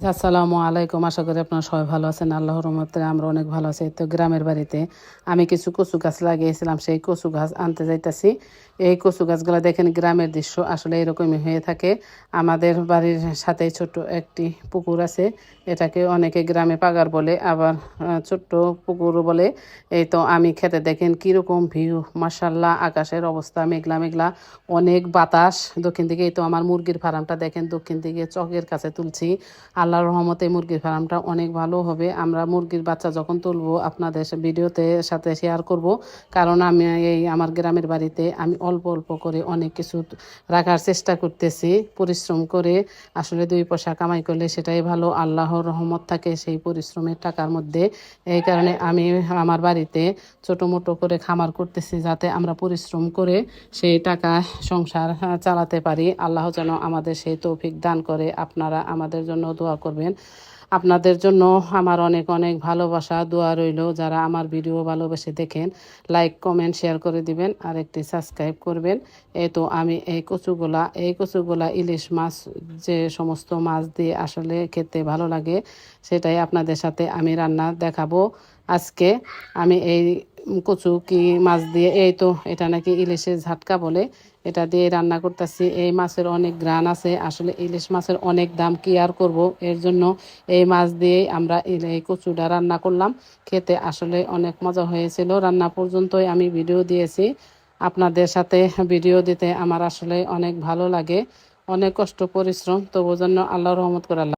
আসসালামু আলাইকুম, আশা করি আপনারা সবাই ভালো আছেন। আল্লাহর রহমতে আমরা অনেক ভালো আছি। তো গ্রামের বাড়িতে আমি কিছু কচু গাছ লাগিয়েছিলাম, সেই কচু গাছ আনতে যাইতাছি। এই কচু গাছগুলো দেখেন গ্রামের দৃশ্য, আসলে এরকমই হয়ে থাকে। আমাদের বাড়ির সাথে ছোট্ট একটি পুকুর আছে, এটাকে অনেকে গ্রামে পাগার বলে, আবার ছোট্ট পুকুর বলে। এই তো আমি খেতে দেখেন কীরকম ভিউ মার্শাল্লাহ আকাশের অবস্থা মেঘলা মেঘলা, অনেক বাতাস। দক্ষিণ দিকে এই তো আমার মুরগির ফার্মটা দেখেন, দক্ষিণ দিকে চকের কাছে তুলছি। আল্লাহর রহমতে মুরগির ফার্মটা অনেক ভালো হবে। আমরা মুরগির বাচ্চা যখন তুলবো, আপনাদের ভিডিওতে সাথে শেয়ার করব। কারণ আমি এই আমার গ্রামের বাড়িতে আমি অল্প অল্প করে অনেক কিছু রাখার চেষ্টা করতেছি, পরিশ্রম করে। আসলে দুই পয়সা কামাই করলে সেটাই ভালো, আল্লাহর রহমত থাকে সেই পরিশ্রমের টাকার মধ্যে। এই কারণে আমি আমার বাড়িতে ছোটো মোটো করে খামার করতেছি যাতে আমরা পরিশ্রম করে সেই টাকা সংসার চালাতে পারি। আল্লাহ যেন আমাদের সেই তৌফিক দান করে। আপনারা আমাদের জন্য দোয়া করবেন। আপনাদের জন্য আমার অনেক অনেক ভালোবাসা, দোয়া রইল। যারা আমার ভিডিও ভালোবেসে দেখেন, লাইক, কমেন্ট, শেয়ার করে দিবেন আর একটি সাবস্ক্রাইব করবেন। এই তো আমি এই কচুগুলা এই কচুগুলা ইলিশ মাছ, যে সমস্ত মাছ দিয়ে আসলে খেতে ভালো লাগে, সেটাই আপনাদের সাথে আমি রান্না দেখাবো। আজকে আমি এই কচু কি মাছ দিয়ে, এই তো এটা নাকি ইলিশের ঝাটকা বলে। এটা দিয়ে রান্না করতেছি। এই মাছের অনেক গ্রান আছে। আসলে ইলিশ মাছের অনেক দাম, কি আর করব? এর জন্য এই মাছ দিয়েই আমরা এই কচুটা রান্না করলাম। খেতে আসলে অনেক মজা হয়েছিল। রান্না পর্যন্তই আমি ভিডিও দিয়েছি। আপনাদের সাথে ভিডিও দিতে আমার আসলে অনেক ভালো লাগে। অনেক কষ্ট, পরিশ্রম। তবু জন্য আল্লাহ রহমত করে আল্লাহ